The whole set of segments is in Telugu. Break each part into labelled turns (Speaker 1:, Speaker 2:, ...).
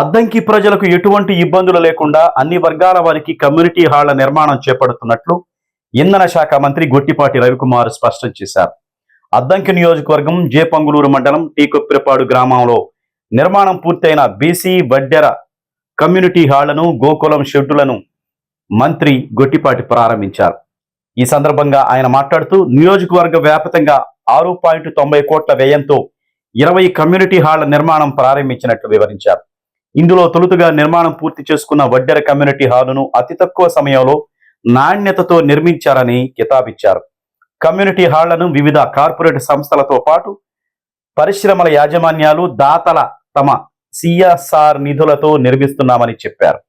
Speaker 1: అద్దంకి ప్రజలకు ఎటువంటి ఇబ్బందులు లేకుండా అన్ని వర్గాల వారికి కమ్యూనిటీ హాళ్ళ నిర్మాణం చేపడుతున్నట్లు ఇంధన శాఖ మంత్రి గొట్టిపాటి రవికుమార్ స్పష్టం చేశారు. అద్దంకి నియోజకవర్గం జేపంగులూరు మండలం టీకొప్పిరపాడు గ్రామంలో నిర్మాణం పూర్తయిన బీసీ వడ్డెర కమ్యూనిటీ హాళ్ళను గోకులం షెడ్డులను మంత్రి గొట్టిపాటి ప్రారంభించారు. ఈ సందర్భంగా ఆయన మాట్లాడుతూ నియోజకవర్గ వ్యాప్తంగా ఆరు పాయింట్ తొంభై కోట్ల వ్యయంతో ఇరవై కమ్యూనిటీ హాళ్ళ నిర్మాణం ప్రారంభించినట్లు వివరించారు. ఇందులో తొలుతగా నిర్మాణం పూర్తి చేసుకున్న వడ్డెర కమ్యూనిటీ హాలును అతి తక్కువ సమయంలో నాణ్యతతో నిర్మించారని కితాబిచ్చారు. కమ్యూనిటీ హాళ్ళను వివిధ కార్పొరేట్ సంస్థలతో పాటు పరిశ్రమల యాజమాన్యాలు దాతల తమ సిఎస్ఆర్ నిధులతో నిర్మిస్తున్నామని చెప్పారు.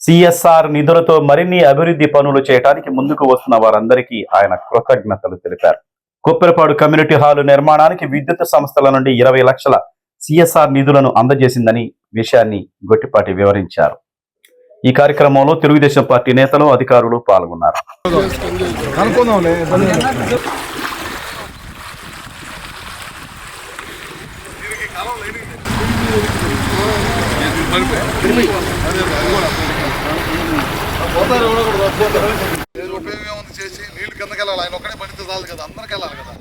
Speaker 1: సిఎస్ఆర్ నిధులతో మరిన్ని అభివృద్ధి పనులు చేయడానికి ముందుకు వస్తున్న వారందరికీ ఆయన కృతజ్ఞతలు తెలిపారు. కొప్పెరపాడు కమ్యూనిటీ హాలు నిర్మాణానికి విద్యుత్ సంస్థల నుండి ఇరవై లక్షల సిఎస్ఆర్ నిధులను అందజేసిందని విషయాన్ని గొట్టిపాటి వివరించారు. ఈ కార్యక్రమంలో తెలుగుదేశం పార్టీ నేతలు అధికారులు పాల్గొన్నారు.
Speaker 2: చేసి నీళ్ళు కిందకి వెళ్ళాలి ఆయన ఒక్కడే పడితే చాలు కదా. అందరికి వెళ్ళాలి కదా.